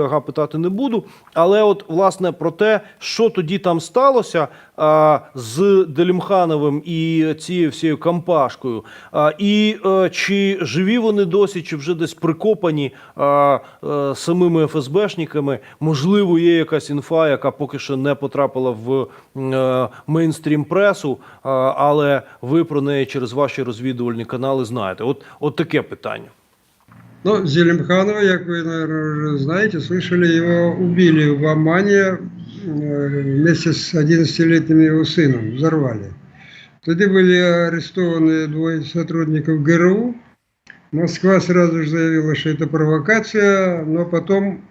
Ага, питати не буду. Але от власне про те, що тоді там сталося а, з Делімхановим і цією всією кампашкою, а, і е, чи живі вони досі, чи вже десь прикопані а, е, самими ФСБшниками, можливо, є якась інфа, яка поки що не потрапила в е, мейнстрім пресу, а, але ви про неї через ваші розвідувальні канали знаєте. От, от таке питання. Ну, Зелимханова, как вы, наверное, уже знаете, слышали, его убили в Омане э, вместе с 11-летним его сыном, взорвали. Тогда были арестованы двое сотрудников ГРУ. Москва сразу же заявила, что это провокация, но потом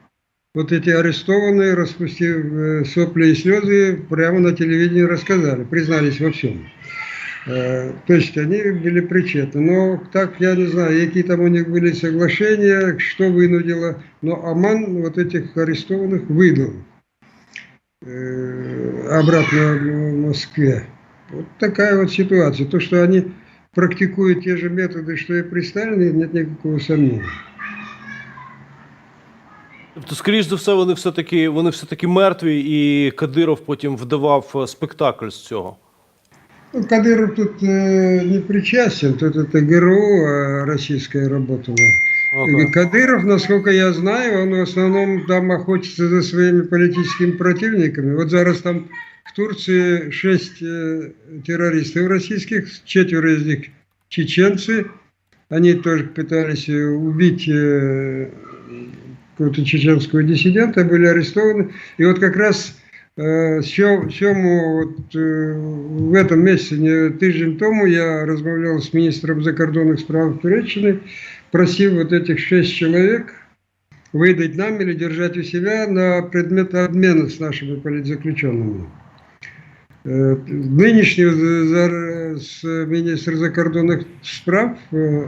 вот эти арестованные, распустив э, сопли и слезы, прямо на телевидении рассказали, признались во всем. Э, То есть они были причетны. Но так я не знаю, какие там у них были соглашения, что вынудило. Но Оман вот этих арестованных выдал э, обратно в Москве. Вот такая вот ситуация. То, что они практикуют те же методы, что и при Сталине, нет никакого сомнения. Тобто, скоріш за все, вони все таки вони все таки мертві, і Кадиров потім вдавав е, спектакль з цього. Ну, Кадыров тут э, не причастен, тут это ГРУ э, российское работало. Ага. Кадыров, насколько я знаю, он в основном там охотится за своими политическими противниками. Вот зараз там в Турции шесть э, террористов российских, четверо из них чеченцы. Они тоже пытались э, убить э, какого-то чеченского диссидента, были арестованы. И вот как раз Е, Що, чому от, е, в этом месяце, не тиждень тому, я розмовляв з міністром закордонних справ Туреччини, просив вот этих шесть человек выдать нам или держать у себя на предмет обмена с нашими политзаключенными. Е, Нинішній з- зар- з міністр закордонних справ е,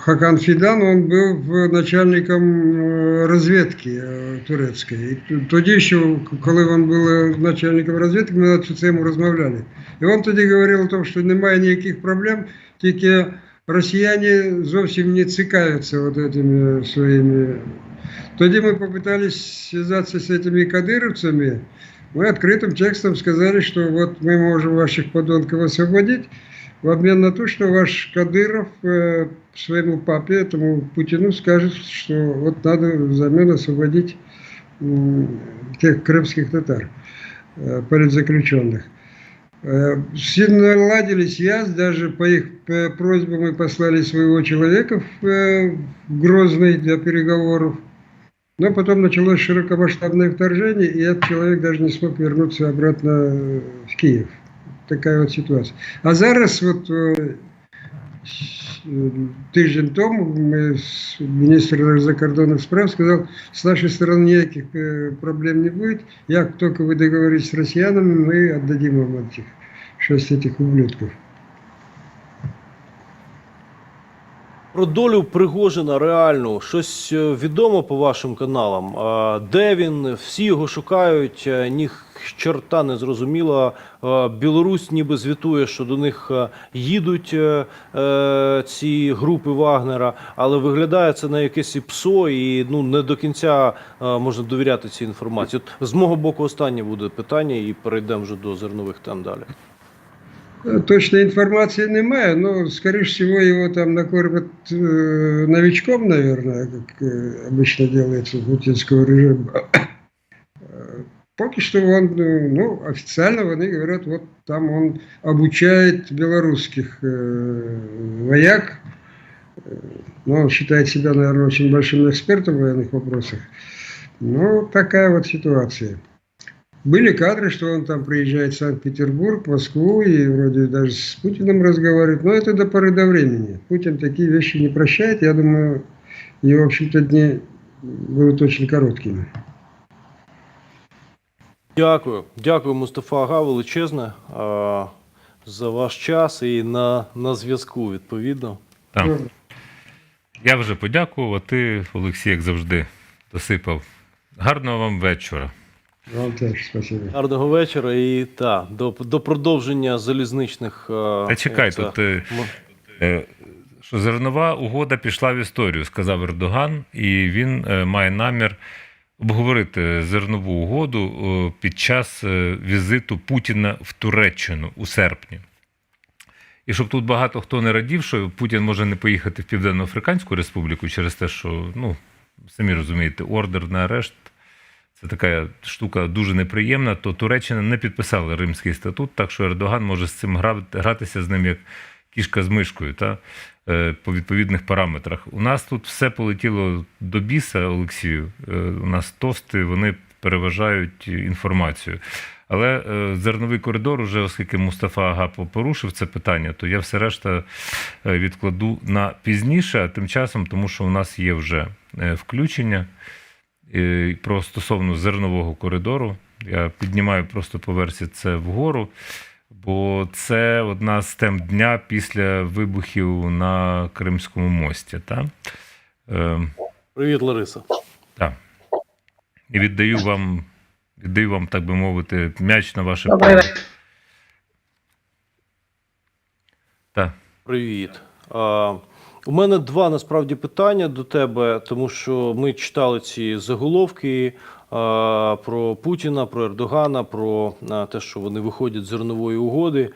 Хакан Фідан, він був начальником е, розвідки е, турецької. І т- тоді ще, коли він був е, начальником розвідки, ми на цю тему розмовляли. І він тоді говорив о тому, що немає ніяких проблем, тільки росіяни зовсім не цікавляться вот этими своїми. Тоді ми попытались связаться с этими кадыровцами, мы открытым текстом сказали, что вот мы можем ваших подонков освободить, в обмен на то, что ваш Кадыров э, своему папе, этому Путину, скажет, что вот надо взамен освободить м, тех крымских татар, э, политзаключенных. Э, Сильно наладили связь, даже по их э, просьбам мы послали своего человека в э, в Грозный для переговоров. Но потом началось широкомасштабное вторжение, и этот человек даже не смог вернуться обратно э, в Киев Такая вот ситуация. А зараз вот э, с- э, тиждень тому ми з міністр закордонних справ сказав, з нашої сторони ніяких е, проблем не буде. Як тільки ви договоритесь з росіянами, ми віддадимо вам цих шість цих ублюдків. Про долю Пригожина реальну щось е, відомо по вашим каналам. Де він? Всі його шукають, е, ні чорта не зрозуміло. А, Білорусь ніби звітує, що до них е, їдуть е, е, ці групи Вагнера, але виглядає це на якесь і ПСО, і ну не до кінця е, можна довіряти цій інформації. От з мого боку, останнє буде питання, і перейдемо вже до зернових тем далі. Точно информации не немає, ну, но, скорее всего, его там накормят новичком, наверное, як обычно делается в путинского режима. Пока что он, ну, ну, официально, они говорят, вот там він обучає білоруських э, вояк. но он считает себя, наверное, очень большим экспертом в военных вопросах. Ну, такая вот ситуация. Были кадры, что он там приезжает в Санкт-Петербург, Москву и вроде даже с Путиным разговаривает. Но это до поры до времени. Путин такие вещи не прощает. Я думаю, его, в общем-то, дни будут очень короткими. Дякую, дякую, Мустафа Ага, величезне а, за ваш час і на, на зв'язку відповідно. Так. Я вже подякував, а ти, Олексій, як завжди, досипав. Гарного вам вечора. Вам тоже спасибо. Гарного вечора і та до, до продовження залізничних. а, Та чекай, оце, тут е, м- е, що зернова угода пішла в історію, сказав Ердоган, і він е, має намір обговорити зернову угоду е, під час е, візиту Путіна в Туреччину у серпні. І щоб тут багато хто не радів, що Путін може не поїхати в Південно-Африканську Республіку через те, що, ну, самі розумієте, ордер на арешт це така штука дуже неприємна, то Туреччина не підписала Римський статут, так що Ердоган може з цим гра- гратися з ним як кішка з мишкою та, е, по відповідних параметрах. У нас тут все полетіло до біса, Олексію. Е, У нас тости, вони переважають інформацію. Але е, зерновий коридор, уже оскільки Мустафа Агапов порушив це питання, то я все решта відкладу на пізніше, а тим часом, тому що у нас є вже включення про стосовно зернового коридору. Я піднімаю просто по версії це вгору, бо це одна з тем дня після вибухів на Кримському мості. Та? Е, Привіт, Лариса. так. І віддаю вам, віддаю вам, так би мовити, м'яч на ваше поле. Так. Привіт. А, у мене два насправді питання до тебе, тому що ми читали ці заголовки про Путіна, про Ердогана, про те, що вони виходять з зернової угоди.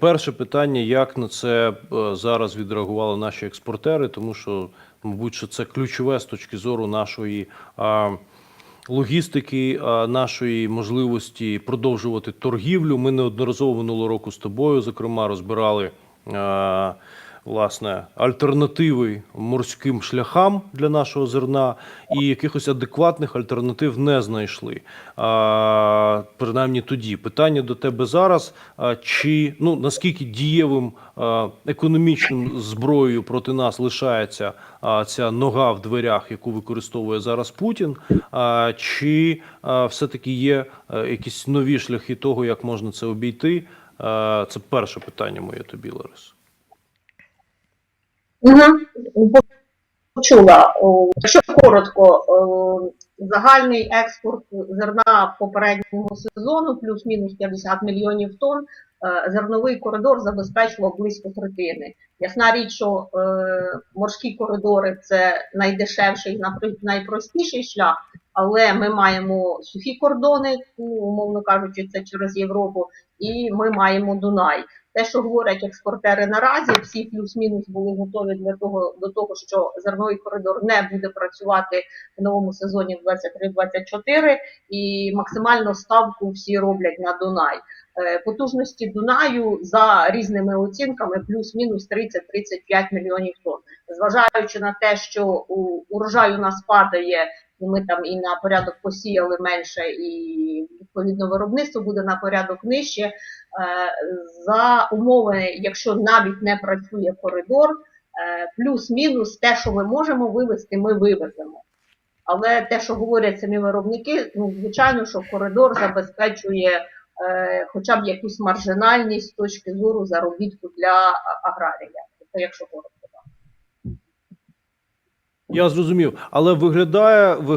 Перше питання: як на це е, зараз відреагували наші експортери, тому що, мабуть, що це ключове з точки зору нашої. Логістики, нашої можливості продовжувати торгівлю. Ми неодноразово минулого року з тобою, зокрема, розбирали власне альтернативи морським шляхам для нашого зерна, і якихось адекватних альтернатив не знайшли. А, принаймні тоді питання до тебе зараз: а, чи ну наскільки дієвим а, економічним зброєю проти нас лишається а, ця нога в дверях, яку використовує зараз Путін? А, чи а, все-таки є а, якісь нові шляхи того, як можна це обійти? А, це перше питання моє тобі, Ларис. Угу. Почула. О, Якщо коротко, загальний експорт зерна попереднього сезону плюс-мінус 50 мільйонів тонн. е, Зерновий коридор забезпечував близько третини. Ясна річ, що е, морські коридори це найдешевший, найпростіший шлях, але ми маємо сухі кордони, ну, умовно кажучи, це через Європу, і ми маємо Дунай. Те, що говорять експортери наразі, всі плюс-мінус були готові для того до того, що зерновий коридор не буде працювати в новому сезоні в 23-24, і максимально ставку всі роблять на Дунай. Е, Потужності Дунаю за різними оцінками плюс-мінус 30-35 мільйонів тонн. Зважаючи на те, що урожай у нас падає, ми там і на порядок посіяли менше, і відповідно виробництво буде на порядок нижче. Е, За умови, якщо навіть не працює коридор, е, плюс-мінус те, що ми можемо вивезти, ми вивеземо. Але те, що говорять самі виробники, ну звичайно, що коридор забезпечує е, хоча б якусь маржинальність з точки зору заробітку для аграрія. Це якщо коротко. Я зрозумів, але виглядає